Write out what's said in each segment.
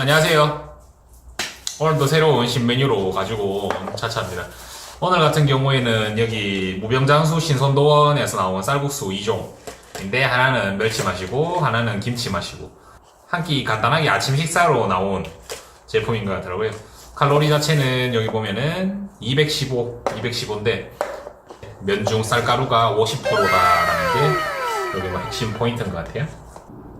안녕하세요. 오늘도 새로운 신메뉴로 가지고 온 차차입니다. 오늘 같은 경우에는 여기 무병장수 신선도원에서 나온 쌀국수 2종인데 하나는 멸치 맛이고 하나는 김치 맛이고 한 끼 간단하게 아침 식사로 나온 제품인 것 같더라고요. 칼로리 자체는 여기 보면은 215, 215인데 면중 쌀가루가 50%다라는 게 여기 뭐 핵심 포인트인 것 같아요.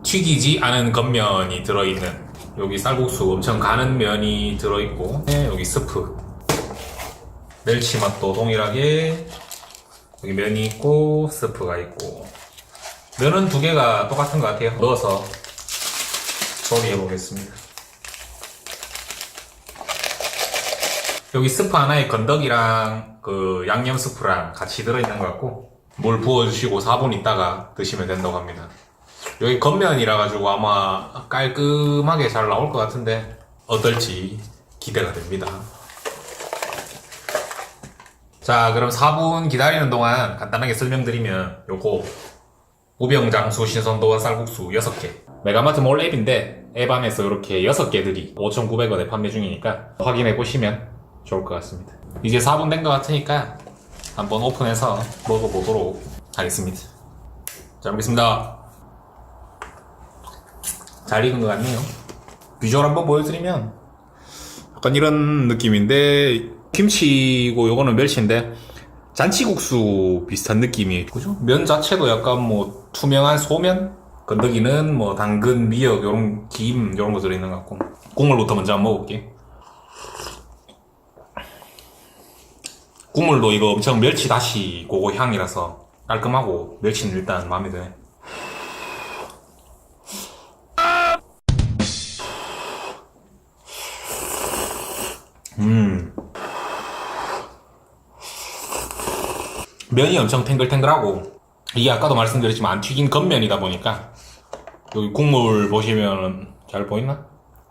튀기지 않은 겉면이 들어있는 여기 쌀국수 엄청 가는 면이 들어있고 네, 여기 스프. 멸치 맛도 동일하게 여기 면이 있고 스프가 있고. 면은 두 개가 똑같은 것 같아요. 넣어서 조리해 보겠습니다. 여기 스프 하나에 건더기랑 그 양념 스프랑 같이 들어있는 것 같고 물 부어주시고 4분 있다가 드시면 된다고 합니다 여기 겉면이라 가지고 아마 깔끔하게 잘 나올 것 같은데 어떨지 기대가 됩니다. 자, 그럼 4분 기다리는 동안 간단하게 설명드리면 요거 우병장수 신선도원 쌀국수 6개 메가마트 몰 앱인데 앱 안에서 이렇게 6개들이 5,900원에 판매 중이니까 확인해 보시면 좋을 것 같습니다. 이제 4분 된 것 같으니까 한번 오픈해서 먹어보도록 하겠습니다. 잘 먹겠습니다. 잘 익은 것 같네요. 비주얼 한번 보여드리면 약간 이런 느낌인데 김치고 요거는 멸치인데 잔치국수 비슷한 느낌이 그죠? 면 자체도 약간 뭐 투명한 소면 건더기는 뭐 당근, 미역 요런 김 요런 거 들어있는 것 같고 국물부터 먼저 한번 먹어볼게 국물도 이거 엄청 멸치 다시 고거 향이라서 깔끔하고 멸치는 일단 마음에 드네 면이 엄청 탱글탱글하고 이게 아까도 말씀드렸지만 안 튀긴 겉면이다 보니까 여기 국물 보시면 잘 보이나?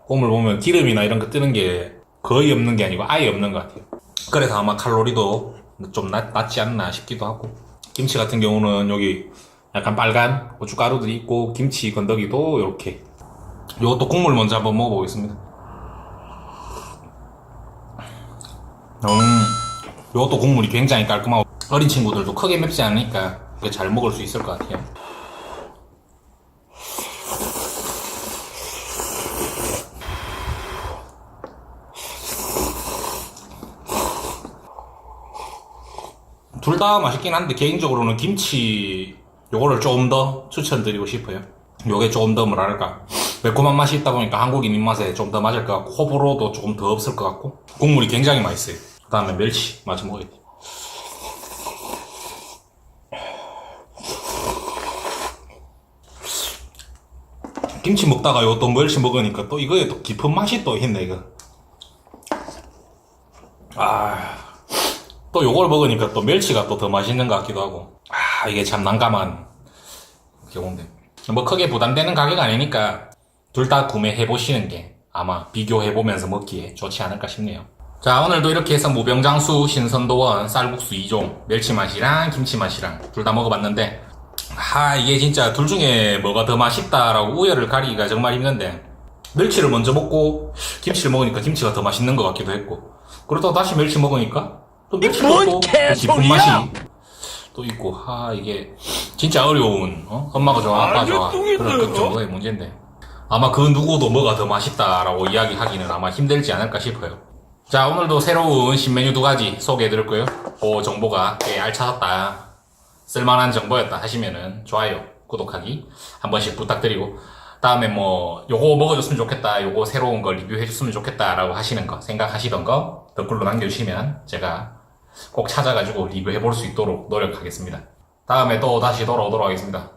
국물 보면 기름이나 이런 거 뜨는 게 거의 없는 게 아니고 아예 없는 것 같아요. 그래서 아마 칼로리도 좀 낮, 낮지 않나 싶기도 하고 김치 같은 경우는 여기 약간 빨간 고춧가루들이 있고 김치 건더기도 이렇게 이것도 국물 먼저 한번 먹어보겠습니다. 음, 이것도 국물이 굉장히 깔끔하고 어린 친구들도 크게 맵지 않으니까 잘 먹을 수 있을 것 같아요. 둘 다 맛있긴 한데 개인적으로는 김치 요거를 조금 더 추천드리고 싶어요. 요게 조금 더 뭐랄까 매콤한 맛이 있다 보니까 한국인 입맛에 좀 더 맞을 것 같고 호불호도 조금 더 없을 것 같고 국물이 굉장히 맛있어요. 그 다음에 멸치 마저 먹어야 돼. 김치 먹다가 요 또 멸치 먹으니까 또 이거에 또 깊은 맛이 또 있네 이거. 아. 또 요걸 먹으니까 또 멸치가 또 더 맛있는 것 같기도 하고 아 이게 참 난감한 경우인데 뭐 크게 부담되는 가격 아니니까 둘 다 구매해 보시는 게 아마 비교해 보면서 먹기에 좋지 않을까 싶네요 자 오늘도 이렇게 해서 무병장수 신선도원 쌀국수 2종 멸치 맛이랑 김치 맛이랑 둘 다 먹어봤는데 아 이게 진짜 둘 중에 뭐가 더 맛있다라고 우열을 가리기가 정말 힘든데 멸치를 먼저 먹고 김치를 먹으니까 김치가 더 맛있는 것 같기도 했고 그러다가 다시 멸치 먹으니까 또 멸치가 뭔 또그 깊은! 맛이 또 있고 아 이게 진짜 어려운 어? 엄마가 좋아 아빠 좋아 그런 그. 정도의 문제인데 아마 그 누구도 뭐가 더 맛있다라고 이야기하기는 아마 힘들지 않을까 싶어요 자 오늘도 새로운 신메뉴 두 가지 소개해드릴 거예요. 그 정보가 꽤 알차졌다. 쓸만한 정보였다 하시면은 좋아요 구독하기 한 번씩 부탁드리고 다음에 뭐 요거 먹어줬으면 좋겠다 요거 새로운 거 리뷰해줬으면 좋겠다 라고 하시는 거 생각하시던 거 댓글로 남겨주시면 제가 꼭 찾아가지고 리뷰해볼 수 있도록 노력하겠습니다. 다음에 또 다시 돌아오도록 하겠습니다